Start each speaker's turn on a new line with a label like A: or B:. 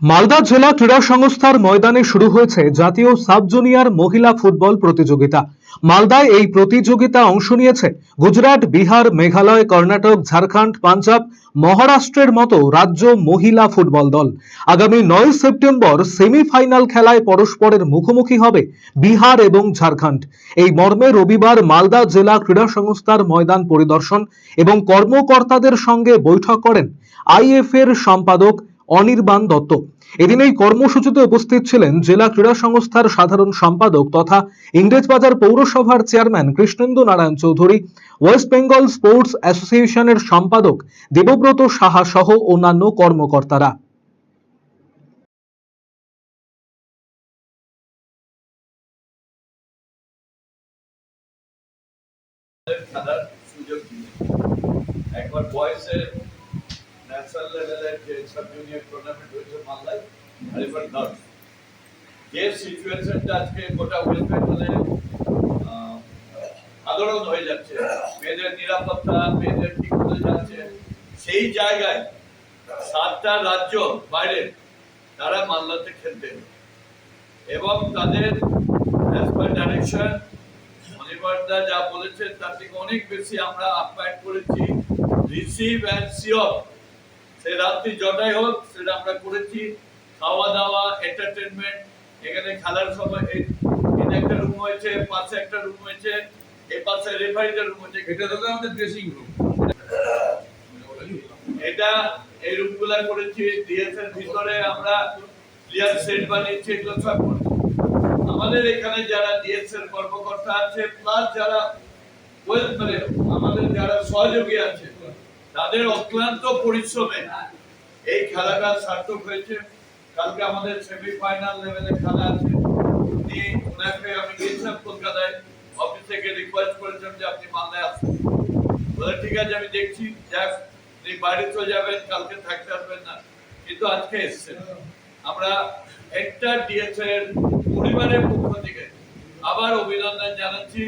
A: মালদা জেলা ক্রীড়া সংস্থার ময়দানে শুরু হয়েছে জাতীয় সাব জুনিয়র মহিলা ফুটবল প্রতিযোগিতা। মালদায় এই প্রতিযোগিতা অংশ নিয়েছে গুজরাট, বিহার, মেঘালয়, কর্ণাটক, ঝাড়খণ্ড, পাঞ্জাব, মহারাষ্ট্রের মতো রাজ্য মহিলা ফুটবল দল। আগামী নয় সেপ্টেম্বর সেমিফাইনাল খেলায় পরস্পরের মুখোমুখি হবে বিহার এবং ঝাড়খণ্ড। এই মর্মে রবিবার মালদা জেলা ক্রীড়া সংস্থার ময়দান পরিদর্শন এবং কর্মকর্তাদের সঙ্গে বৈঠক করেন আইএফ এর সম্পাদক অনির্বাণ দত্ত। এদিন এই কর্মসূচিতে উপস্থিত ছিলেন জেলা ক্রীড়া সংস্থার সাধারণ সম্পাদক তথা ইংরেজবাজার পৌরসভার chairman Krishnendu Narayan Chowdhury, West Bengal sports অ্যাসোসিয়েশনের সম্পাদক দেবব্রত সাহা সহ অন্যান্য কর্মকর্তারা।
B: একবার বয়সের আহ, হয়ে যাচ্ছে মেয়েদের নিরাপত্তা মেয়েদের ঠিক হতে যাচ্ছে সেই জায়গায় সাতটা রাজ্য বাইরে তারা মালদাতে খেলতে এবং তাদের ডাইরেকশন যা বলেছেন তার থেকে অনেক বেশি আমরা আপ্যায়ন করেছি। রিসিভ অ্যান্ড সিওর সে রাত্রি জটাই হোক সেটা আমরা করেছি। খাওয়া দাওয়া এন্টারটেনমেন্ট এখানে খেলার সময় এই এখানে একটা রুম হয়েছে পাশে একটা রুম হয়েছে এই পাশে রেফারিদের রুম হয়েছে।
C: এটা তো আমাদের ড্রেসিং রুম
B: এটা এই রুমগুলা করেছি ডিএসএর ভিতরে আমরা ক্লিয়ার সেট বানিয়েছি এগুলো সব করেছি। আমাদের এখানে যারা ডিএসএর কর্মকর্তা আছে প্লাস যারা ওয়েল- মানে আমাদের যারা সহযোগী আছে তাদের অক্লান্ত পরিশ্রমে এই খেলাটা সার্থক হয়েছে। কালকে আমাদের সেমিফাইনাল লেভেলে খেলা আছে। উনি, ওনাকে আমি গিয়েছিলাম কলকাতায়। অফিস থেকে রিকোয়েস্ট করেছেন যে আপনি মালদায় আসুন। বলে, ঠিক আছে, আমি দেখছি। যাক আপনি বাইরে চলে যাবেন, কালকে থাকতে আসবেন না। কিন্তু আজকে এসছেন। আমরা একটা ডিএস এর পরিবারের পক্ষ থেকে আবার অভিনন্দন জানাচ্ছি।